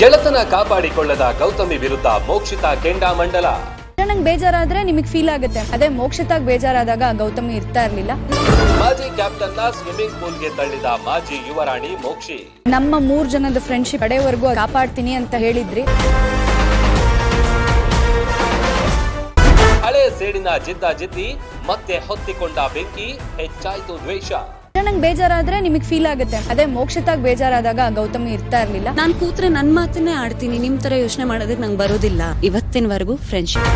ಗೆಳತನ ಕಾಪಾಡಿಕೊಳ್ಳದ ಗೌತಮಿ ವಿರುದ್ಧ ಮೋಕ್ಷಿತ ಕೆಂಡಾಮಂಡಲ ನಂಗೆ ಬೇಜಾರಾದ್ರೆ ನಿಮಗ್ ಫೀಲ್ ಆಗುತ್ತೆ. ಅದೇ ಮೋಕ್ಷತಾಗ್ ಬೇಜಾರಾದಾಗ ಗೌತಮಿ ಇರ್ತಾ ಇರ್ಲಿಲ್ಲ. ಮಾಜಿ ಕ್ಯಾಪ್ಟನ್ ಸ್ವಿಮ್ಮಿಂಗ್ ಪೂಲ್ಗೆ ತಳ್ಳಿದ ಮಾಜಿ ಯುವರಾಣಿ ಮೋಕ್ಷಿ. ನಮ್ಮ ಮೂರ್ ಜನದ ಫ್ರೆಂಡ್ಶಿಪ್ ಕಡೆವರೆಗೂ ಕಾಪಾಡ್ತೀನಿ ಅಂತ ಹೇಳಿದ್ರಿ. ಹಳೆ ಸೇಡಿನ ಜಿದ್ದ ಜಿದ್ದಿ ಮತ್ತೆ ಹೊತ್ತಿಕೊಂಡ ಬೆಂಕಿ ಹೆಚ್ಚಾಯ್ತು ದ್ವೇಷ. ನಂಗೆ ಬೇಜಾರಾದ್ರೆ ನಿಮಗೆ ಫೀಲ್ ಆಗುತ್ತೆ. ಅದೇ ಮೋಕ್ಷತಾಗ್ ಬೇಜಾರಾದಾಗ ಗೌತಮಿ ಇರ್ತಾ ಇರ್ಲಿಲ್ಲ. ನಾನ್ ಕೂತ್ರೆ ನನ್ ಮಾತನ್ನೇ ಆಡ್ತೀನಿ. ನಿಮ್ ತರ ಯೋಚನೆ ಮಾಡೋದಕ್ಕೆ ನಂಗೆ ಬರೋದಿಲ್ಲ. ಇವತ್ತಿನವರೆಗೂ ಫ್ರೆಂಡ್ಶಿಪ್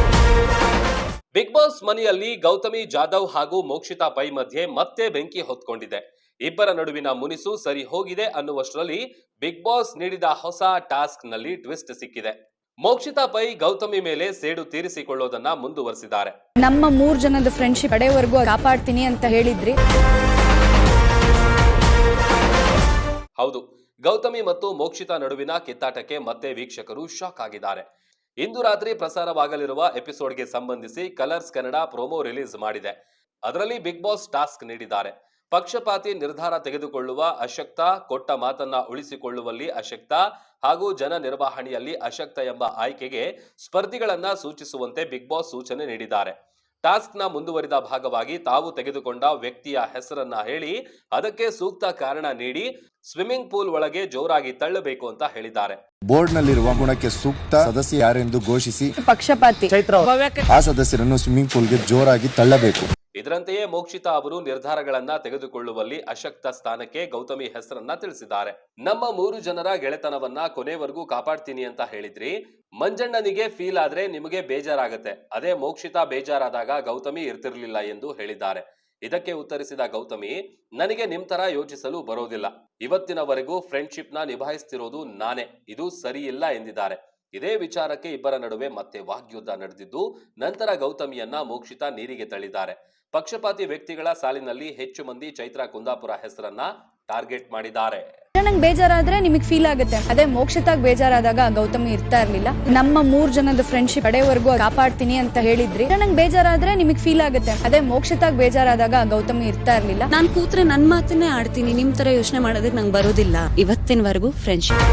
ಬಿಗ್ ಬಾಸ್ ಮನೆಯಲ್ಲಿ ಗೌತಮಿ ಜಾಧವ್ ಹಾಗೂ ಮೋಕ್ಷಿತಾ ಪೈ ಮಧ್ಯೆ ಮತ್ತೆ ಬೆಂಕಿ ಹೊತ್ಕೊಂಡಿದೆ. ಇಬ್ಬರ ನಡುವಿನ ಮುನಿಸು ಸರಿ ಹೋಗಿದೆ ಅನ್ನುವಷ್ಟರಲ್ಲಿ ಬಿಗ್ ಬಾಸ್ ನೀಡಿದ ಹೊಸ ಟಾಸ್ಕ್ನಲ್ಲಿ ಟ್ವಿಸ್ಟ್ ಸಿಕ್ಕಿದೆ. ಮೋಕ್ಷಿತಾ ಪೈ ಗೌತಮಿ ಮೇಲೆ ಸೇಡು ತೀರಿಸಿಕೊಳ್ಳೋದನ್ನ ಮುಂದುವರೆಸಿದ್ದಾರೆ. ನಮ್ಮ ಮೂರ್ ಜನದ ಫ್ರೆಂಡ್ಶಿಪ್ ಕಡೆವರೆಗೂ ಕಾಪಾಡ್ತೀನಿ ಅಂತ ಹೇಳಿದ್ರಿ. ಹೌದು, ಗೌತಮಿ ಮತ್ತು ಮೋಕ್ಷಿತಾ ನಡುವಿನ ಕಿತ್ತಾಟಕ್ಕೆ ಮತ್ತೆ ವೀಕ್ಷಕರು ಶಾಕ್ ಆಗಿದ್ದಾರೆ. ಇಂದು ರಾತ್ರಿ ಪ್ರಸಾರವಾಗಲಿರುವ ಎಪಿಸೋಡ್ಗೆ ಸಂಬಂಧಿಸಿ ಕಲರ್ಸ್ ಕನ್ನಡ ಪ್ರೋಮೋ ರಿಲೀಸ್ ಮಾಡಿದೆ. ಅದರಲ್ಲಿ ಬಿಗ್ ಬಾಸ್ ಟಾಸ್ಕ್ ನೀಡಿದ್ದಾರೆ. ಪಕ್ಷಪಾತಿ ನಿರ್ಧಾರ ತೆಗೆದುಕೊಳ್ಳುವ ಅಶಕ್ತ, ಕೊಟ್ಟ ಮಾತನ್ನ ಉಳಿಸಿಕೊಳ್ಳುವಲ್ಲಿ ಅಶಕ್ತ ಹಾಗೂ ಜನ ನಿರ್ವಹಣೆಯಲ್ಲಿ ಅಶಕ್ತ ಎಂಬ ಆಯ್ಕೆಗೆ ಸ್ಪರ್ಧಿಗಳನ್ನ ಸೂಚಿಸುವಂತೆ ಬಿಗ್ ಬಾಸ್ ಸೂಚನೆ ನೀಡಿದ್ದಾರೆ. ಟಾಸ್ಕ್ನ ಮುಂದುವರಿದ ಭಾಗವಾಗಿ ತಾವು ತೆಗೆದುಕೊಂಡ ವ್ಯಕ್ತಿಯ ಹೆಸರನ್ನ ಹೇಳಿ ಅದಕ್ಕೆ ಸೂಕ್ತ ಕಾರಣ ನೀಡಿ ಸ್ವಿಮ್ಮಿಂಗ್ ಪೂಲ್ ಒಳಗೆ ಜೋರಾಗಿ ತಳ್ಳಬೇಕು ಅಂತ ಹೇಳಿದ್ದಾರೆ. ಬೋರ್ಡ್ನಲ್ಲಿರುವ ಗುಣಕ್ಕೆ ಸೂಕ್ತ ಸದಸ್ಯ ಯಾರೆಂದು ಘೋಷಿಸಿ ಪಕ್ಷಪಾತಿ. ಆ ಸದಸ್ಯರನ್ನು ಸ್ವಿಮ್ಮಿಂಗ್ ಪೂಲ್ಗೆ ಜೋರಾಗಿ ತಳ್ಳಬೇಕು. ಇದರಂತೆಯೇ ಮೋಕ್ಷಿತಾ ಅವರು ನಿರ್ಧಾರಗಳನ್ನ ತೆಗೆದುಕೊಳ್ಳುವಲ್ಲಿ ಅಶಕ್ತ ಸ್ಥಾನಕ್ಕೆ ಗೌತಮಿ ಹೆಸರನ್ನ ತಿಳಿಸಿದ್ದಾರೆ. ನಮ್ಮ ಮೂರು ಜನರ ಗೆಳೆತನವನ್ನ ಕೊನೆವರೆಗೂ ಕಾಪಾಡ್ತೀನಿ ಅಂತ ಹೇಳಿದ್ರಿ. ಮಂಜಣ್ಣನಿಗೆ ಫೀಲ್ ಆದ್ರೆ ನಿಮಗೆ ಬೇಜಾರಾಗತ್ತೆ. ಅದೇ ಮೋಕ್ಷಿತಾ ಬೇಜಾರಾದಾಗ ಗೌತಮಿ ಇರ್ತಿರ್ಲಿಲ್ಲ ಎಂದು ಹೇಳಿದ್ದಾರೆ. ಇದಕ್ಕೆ ಉತ್ತರಿಸಿದ ಗೌತಮಿ, ನನಗೆ ನಿಮ್ ತರ ಯೋಚಿಸಲು ಬರೋದಿಲ್ಲ. ಇವತ್ತಿನವರೆಗೂ ಫ್ರೆಂಡ್ಶಿಪ್ನ ನಿಭಾಯಿಸ್ತಿರೋದು ನಾನೇ. ಇದು ಸರಿಯಿಲ್ಲ ಎಂದಿದ್ದಾರೆ. ಇದೇ ವಿಚಾರಕ್ಕೆ ಇಬ್ಬರ ನಡುವೆ ಮತ್ತೆ ವಾಗ್ಯುದ್ಧ ನಡೆದಿದ್ದು, ನಂತರ ಗೌತಮಿಯನ್ನ ಮೋಕ್ಷಿತಾ ನೀರಿಗೆ ತಳ್ಳಿದ್ದಾರೆ. ಪಕ್ಷಪಾತಿ ವ್ಯಕ್ತಿಗಳ ಸಾಲಿನಲ್ಲಿ ಹೆಚ್ಚು ಮಂದಿ ಚೈತ್ರ ಕುಂದಾಪುರ ಹೆಸರನ್ನ ಟಾರ್ಗೆಟ್ ಮಾಡಿದ್ದಾರೆ. ನಂಗೆ ಬೇಜಾರಾದ್ರೆ ನಿಮಗೆ ಫೀಲ್ ಆಗುತ್ತೆ. ಅದೇ ಮೋಕ್ಷತಾಗ್ ಬೇಜಾರಾದಾಗ ಗೌತಮಿ ಇರ್ತಾ ಇರ್ಲಿಲ್ಲ. ನಮ್ಮ ಮೂರ್ ಜನದ ಫ್ರೆಂಡ್ಶಿಪ್ ಕಡೆವರೆಗೂ ಕಾಪಾಡ್ತೀನಿ ಅಂತ ಹೇಳಿದ್ರಿ. ನಂಗೆ ಬೇಜಾರಾದ್ರೆ ನಿಮಗೆ ಫೀಲ್ ಆಗುತ್ತೆ. ಅದೇ ಮೋಕ್ಷತಾಗ್ ಬೇಜಾರಾದಾಗ ಗೌತಮಿ ಇರ್ತಾ ಇರ್ಲಿಲ್ಲ. ನಾನ್ ಕೂತ್ರೆ ನನ್ ಮಾತನ್ನೇ ಆಡ್ತೀನಿ. ನಿಮ್ ತರ ಯೋಚನೆ ಮಾಡೋದಕ್ಕೆ ನಂಗೆ ಬರೋದಿಲ್ಲ. ಇವತ್ತಿನವರೆಗೂ ಫ್ರೆಂಡ್ಶಿಪ್